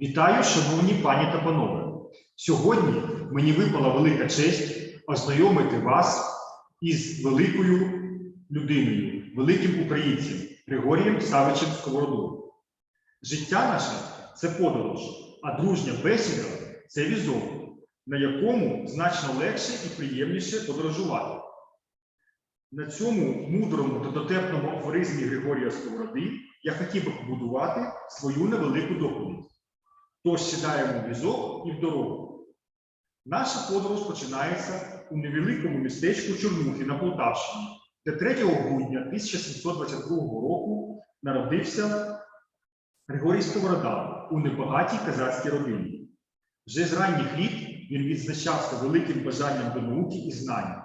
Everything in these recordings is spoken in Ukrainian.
Вітаю, шановні пані та панове. Сьогодні мені випала велика честь ознайомити вас із великою людиною, великим українцем Григорієм Савичем Сковородою. Життя наше це подорож, а дружня бесіда це візок, на якому значно легше і приємніше подорожувати. На цьому мудрому та дотепному афоризмі Григорія Сковороди я хотів би побудувати свою невелику доповідь. Тож сідаємо в візок і в дорогу. Наша подорож починається у невеликому містечку Чорнухи на Полтавщині, де 3 грудня 1722 року народився Григорій Сковорода у небагатій казацькій родині. Вже з ранніх літ він відзначався великим бажанням до науки і знань,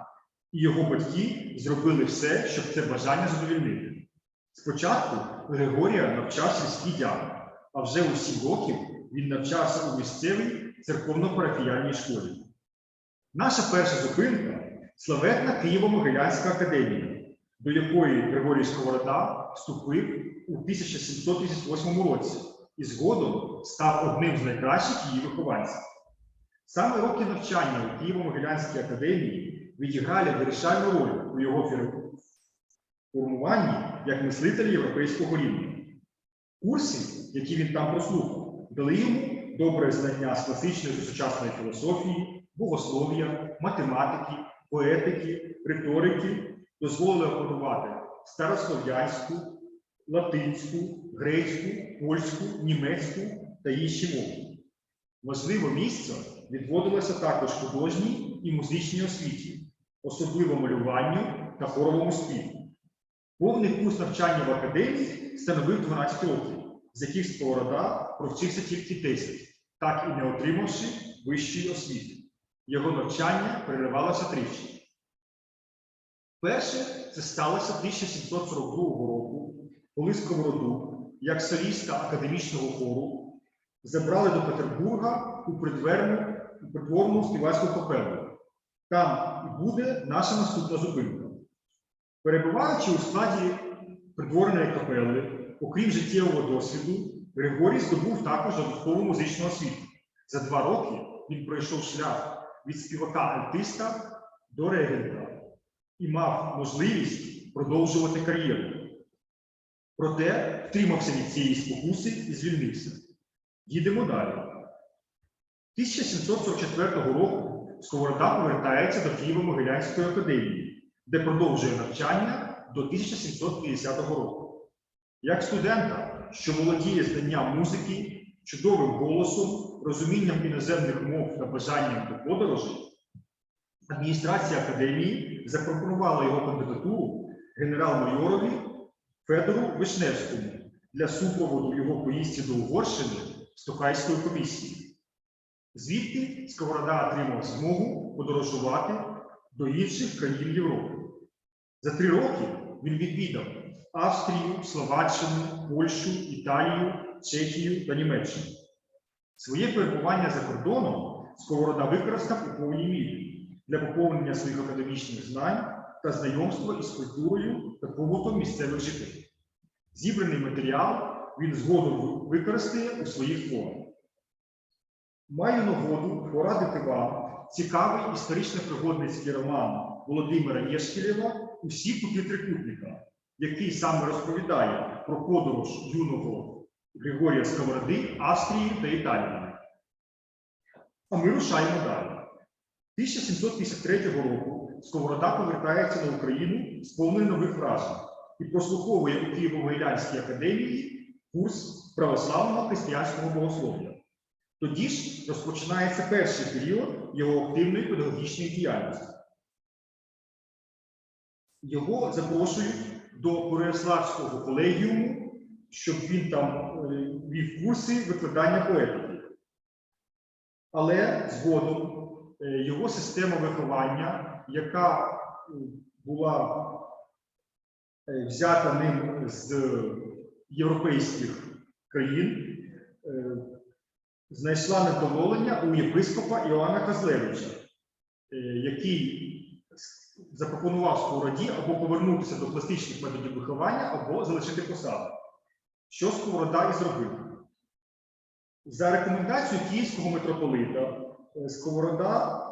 і його батьки зробили все, щоб це бажання задовільнити. Спочатку Григорія навчав сільський дяк, а вже у 7 років він навчався у місцевій церковно-парафіяльній школі. Наша перша зупинка славетна Києво-Могилянська академія, до якої Григорій Сковорода вступив у 1738 році і згодом став одним з найкращих її вихованців. Саме роки навчання у Києво-Могилянській академії відіграли вирішальну роль у його формуванні як мислителя європейського рівня. Курси, які він там прослухав, йому добре знання з класичної та сучасної філософії, богослов'я, математики, поетики, риторики, дозволили опанувати старослов'янську, латинську, грецьку, польську, німецьку та інші мови. Важливе місце відводилося також художній і музичній освіті, особливо малюванню та хоровому співу. Повний курс навчання в академії становив 12 років, з яких Сковорода провчився тільки 10, так і не отримавши вищої освіти. Його навчання переривалося тричі. Перше це сталося 1742 року, коли Сковороду, як соліста академічного хору, забрали до Петербурга у придверну, у придворну співацьку капелу. Там і буде наша наступна зупинка. Перебуваючи у складі придворної капели, окрім життєвого досвіду, Григорій здобув також додаткову музичну освіту. За два роки він пройшов шлях від співака-альтиста до регента і мав можливість продовжувати кар'єру. Проте втримався від цієї спокуси і звільнився. Їдемо далі. 1744 року Сковорода повертається до Києво-Могилянської академії, де продовжує навчання до 1750 року. Як студента, що володіє знанням музики, чудовим голосом, розумінням іноземних мов та бажанням до подорожей, адміністрація академії запропонувала його кандидатуру генерал-майорові Федору Вишневському для супроводу його поїздці до Угорщини Стокайської комісії. Звідти Сковорода отримав змогу подорожувати до інших країн Європи. За три роки він відвідав Австрію, Словаччину, Польщу, Італію, Чехію та Німеччину. Своє перебування за кордоном Сковорода використав у повній мірі для поповнення своїх академічних знань та знайомства із культурою та побутом місцевих жителів. Зібраний матеріал він згодом використає у своїх творах. Маю нагоду порадити вам цікавий історично-пригодницький роман Володимира Єшкілєва Усі пути трикутника, який саме розповідає про подорож юного Григорія Сковороди Австрії та Італії. А ми рушаємо далі. 1753 року Сковорода повертається на Україну з повною нових вражень і прослуховує у Києво-Могилянській академії курс православного християнського богослов'я. Тоді ж розпочинається перший період його активної педагогічної діяльності. Його запрошують до Переяславського колегіуму, щоб він там е, вів курси викладання поетики. Але згодом е, його система виховання, яка е, була е, взята ним з європейських країн, е, знайшла невдоволення у єпископа Іоанна Казлевича, е, який запропонував Сковороді або повернутися до класичних методів виховання, або залишити посаду. Що Сковорода і зробив. За рекомендацією київського митрополита е, Сковорода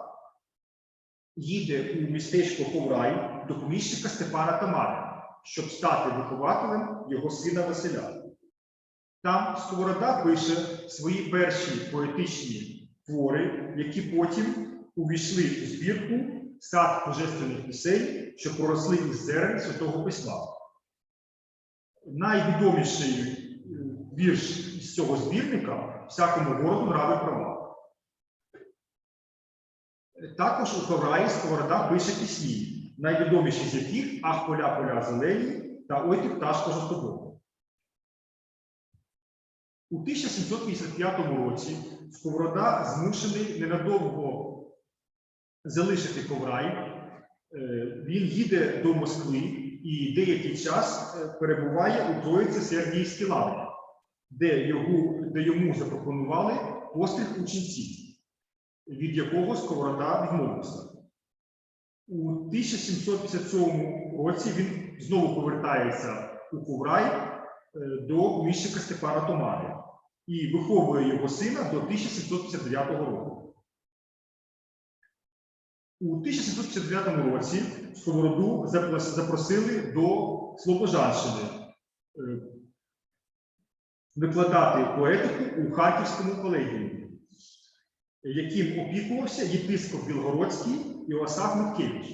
їде у містечко Коврай до поміщика Степана Тамари, щоб стати вихователем його сина Василя. Там Сковорода пише свої перші поетичні твори, які потім увійшли у збірку сад божественних пісень, що проросли із зерен Святого Письма. Найвідоміший е, вірш із цього збірника всякому городу нрави права. Також у Ковраї Сковорода пише пісні, найвідоміші з яких Ах поля поля зелені та Ой ти пташко жовтобока. У 1755 році Сковорода змушений ненадовго залишити Коврай. Е, Він їде до Москви і деякий час е, перебуває у Троїці Сергіївській лаврі, де, його, де йому запропонували постріг у від якого Сковорода відмовився. У 1757 році він знову повертається у Коврай е, до міщика Степана Томари і виховує його сина до 1759 року. У 1759 році Сковороду запросили до Слобожанщини е, викладати поетику у Харківському колегіумі, яким опікувався єпископ Білгородський Іосаф Миткевич.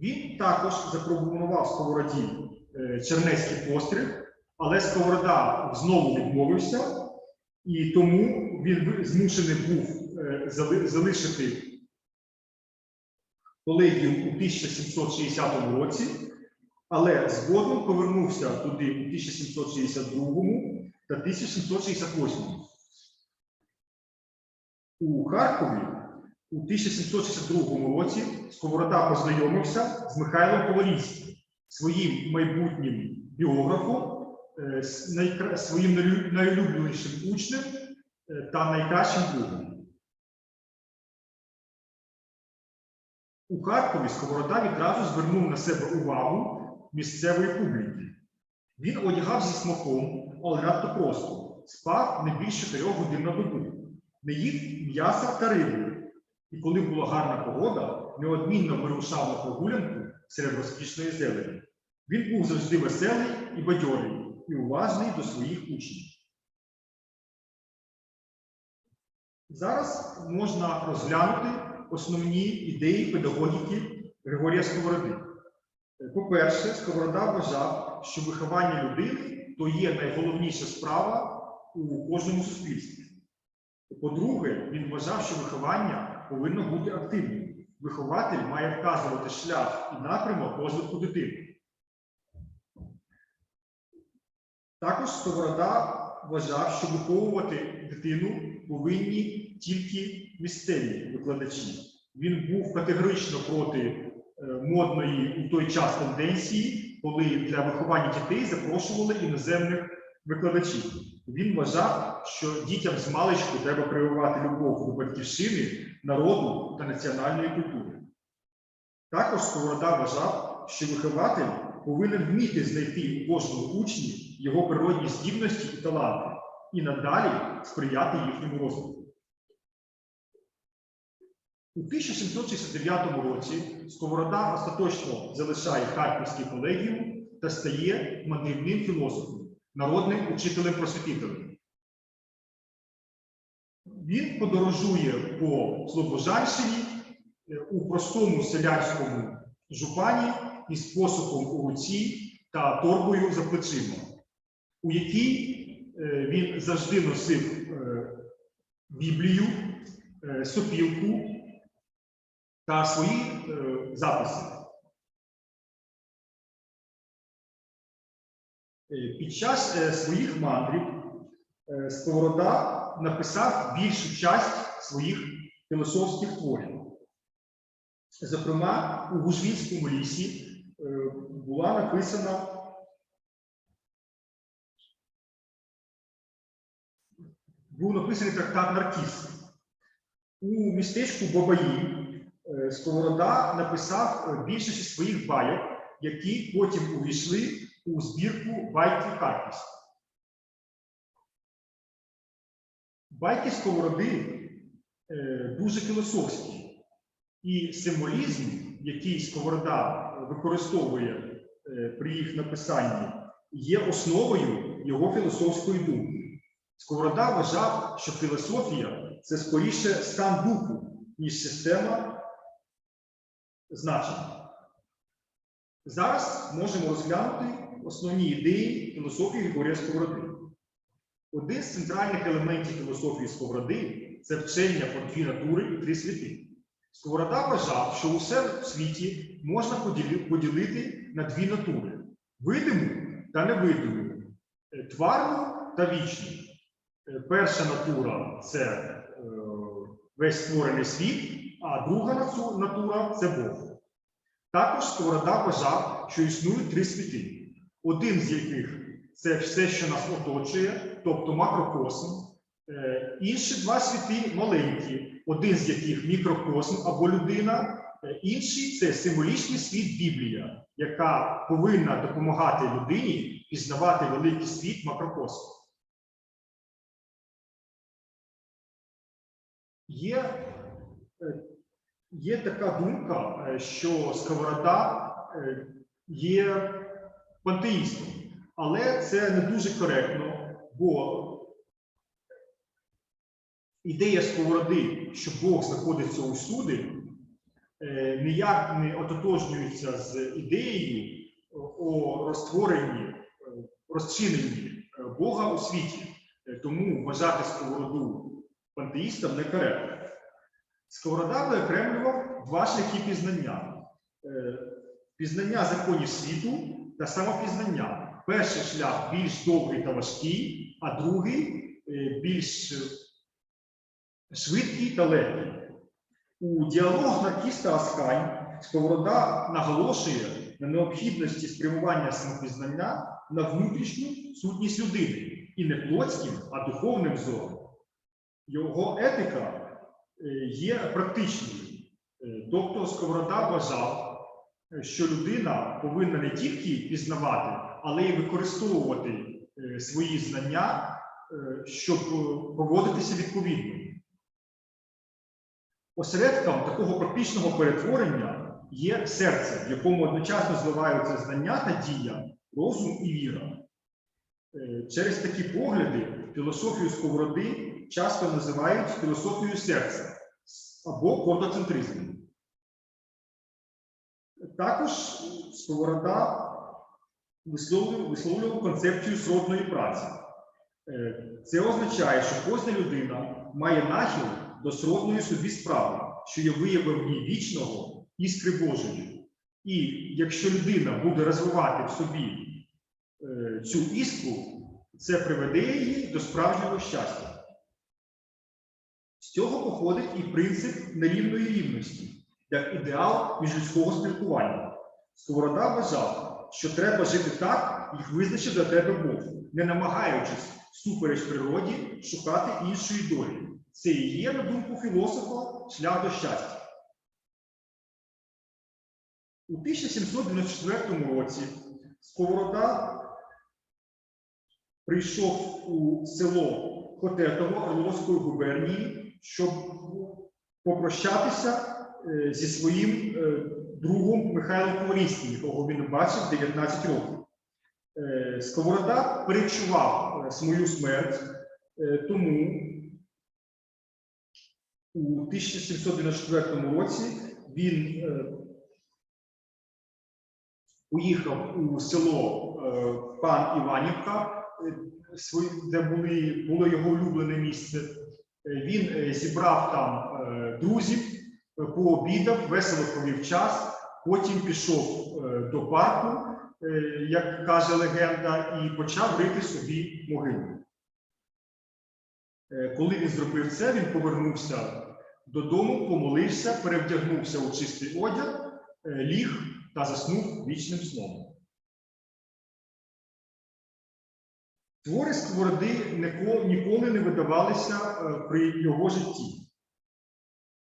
Він також запропонував Сковороді е, чернецький постріл, але Сковорода знову відмовився, і тому він змушений був е, залишити колегіум у 1760 році, але згодом повернувся туди у 1762 та 1768. У Харкові у 1762 році Сковорода познайомився з Михайлом Повалінським, своїм майбутнім біографом, е, своїм найлюбленішим учнем е, та найкращим другом. У Харкові Сковорода відразу звернув на себе увагу місцевої публіки. Він одягав зі смаком, але надто просто, спав не більше 4 годин на добу, не їв м'яса та рибу. І коли була гарна погода, неодмінно вирушав на прогулянку серед розкішної зелені. Він був завжди веселий і бадьорий, і уважний до своїх учнів. Зараз можна розглянути основні ідеї педагогіки Григорія Сковороди. По-перше, Сковорода вважав, що виховання людини то є найголовніша справа у кожному суспільстві. По-друге, він вважав, що виховання повинно бути активним. Вихователь має вказувати шлях і напрямок розвитку дитини. Також Сковорода вважав, що виховувати дитину повинні тільки місцеві викладачі. Він був категорично проти е, модної у той час тенденції, коли для виховання дітей запрошували іноземних викладачів. Він вважав, що дітям з маличку треба прививати любов до батьківщини, народу та національної культури. Також Сковорода вважав, що вихователь повинен вміти знайти у кожному учні його природні здібності і таланти і надалі сприяти їхньому розвитку. У 1769 році Сковорода остаточно залишає Харківський колегіум та стає мандрівним філософом, народним учителем-просвітителем. Він подорожує по Слобожанщині е, у простому селянському жупані із посухом у руці та торбою за плечима, у якій е, він завжди носив е, Біблію, сопілку та свої е, записи. Е, Під час е, своїх мандрів Сковорода написав більшу часть своїх філософських творів. Зокрема, у Гужвінському лісі була написана був написаний трактат Наркіс. У містечку Бабаї Сковорода написав е, більшість своїх байок, які потім увійшли у збірку байки Харківська. Байки Сковороди е, дуже філософські, і символізм, який Сковорода використовує е, при їх написанні, є основою його філософської думки. Сковорода вважав, що філософія це скоріше стан духу, ніж система значень. Зараз можемо розглянути основні ідеї філософії Григорія Сковороди. Один з центральних елементів філософії Сковороди це вчення про дві натури і три світи. Сковорода вважав, що усе в світі можна поділити на дві натури: видиму та невидиму, е, тварну та вічну. Е, Перша натура це е, весь створений світ, а друга натура це Бог. Також Сковорода вважав, що існують три світи, один з яких це все, що нас оточує, тобто макрокосм. Е, Інші два світи маленькі, один з яких мікрокосм або людина, е, інший це символічний світ Біблія, яка повинна допомагати людині пізнавати великий світ макрокосму. Є, е, є така думка, е, що Сковорода е, є пантеїстом, але це не дуже коректно, бо ідея Сковороди, що Бог знаходиться усюди, е, ніяк не ототожнюється з ідеєю о розтворенні, розчиненні Бога у світі. Тому вважати Сковороду пантеїстом некоректно. Сковорода виокремлював два шляхи пізнання: Е, пізнання законів світу та самопізнання. Перший шлях більш довгий та важкий, а другий е, більш е, швидкий та легкий. У діалог Наркіс та Аскань Сковорода наголошує на необхідності спрямування самопізнання на внутрішню сутність людини і не плотським, а духовним зором. Його етика є практичною. Е, Тобто Сковорода вважав, е, що людина повинна не тільки пізнавати, але й використовувати е, свої знання, е, щоб е, поводитися відповідно. Осередком такого практичного перетворення є серце, в якому одночасно зливаються знання та дія, розум і віра. Е, Через такі погляди філософію сковороди часто називають філософією серця або кордоцентризмом. Також сковорода висловлював, висловлював концепцію сродної праці. Е, Це означає, що кожна людина має нахил до сродної собі справи, що є виявом її вічного іскри Божої. І якщо людина буде розвивати в собі е, цю іскру, це приведе її до справжнього щастя. Цього походить і принцип нерівної рівності, як ідеал міжлюдського спілкування. Сковорода вважав, що треба жити так, як визначив для тебе Бог, не намагаючись всупереч природі шукати іншої долі. Це і є, на думку філософа, шлях до щастя. У 1794 році Сковорода прийшов у село Хотетово Орловської губернії, щоб попрощатися е, зі своїм е, другом Михайлом Ковалівським, якого він бачив 19 років. Е, Сковорода перечував свою смерть, тому у 1794 році він поїхав у село Пан Іванівка, де було його улюблене місце. Е, Він е, зібрав там е, друзів, пообідав, весело провів час, потім пішов до парку, як каже легенда, і почав рити собі могилу. Коли він зробив це, він повернувся додому, помолився, перевдягнувся у чистий одяг, ліг та заснув вічним сном. Твори Сковороди ніколи не видавалися е, при його житті.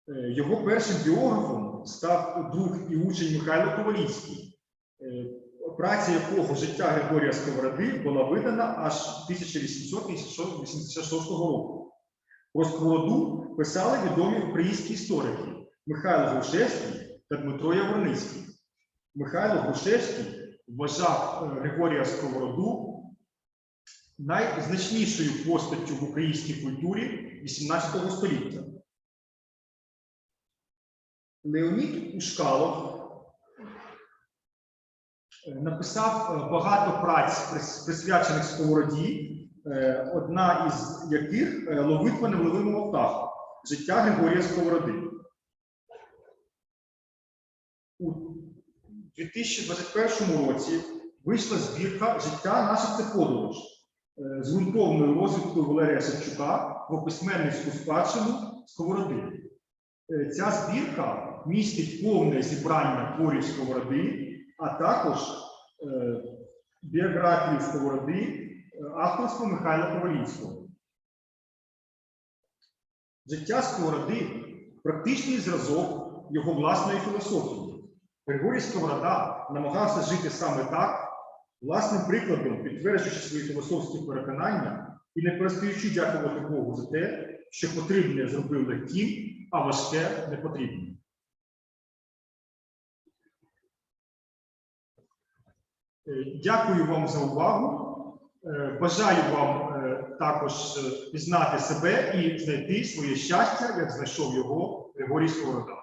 Е, Його першим біографом став друг і учень Михайло Ковалівський, е, праця якого життя Григорія Сковороди була видана аж 1886 року. Про сковороду писали відомі українські історики Михайло Грушевський та Дмитро Яворницький. Михайло Грушевський вважав Григорія Сковороду найзначнішою постаттю в українській культурі XVIII століття. Леонід Ушкалов е, написав е, багато праць, присвячених сковороді, е, одна із яких ловитва невловимого птаха життя Григорія Сковороди. У 2021 році вийшла збірка Життя наша це подорож з ґрунтовною розвідкою Валерія Шевчука про письменницьку спадщину Сковороди. Е, Ця збірка містить повне зібрання творів Сковороди, а також е, біографію Сковороди е, авторства Михайла Ковалінського. Життя Сковороди практичний зразок його власної філософії. Григорій Сковорода намагався жити саме так, власним прикладом, підтверджуючи свої філософські переконання і не перестаючи дякувати Богу за те, що потрібне зробив легким, а важке не потрібне. Е, Дякую вам за увагу. Е, Бажаю вам е, також пізнати себе і знайти своє щастя, як знайшов його Григорій Сковорода.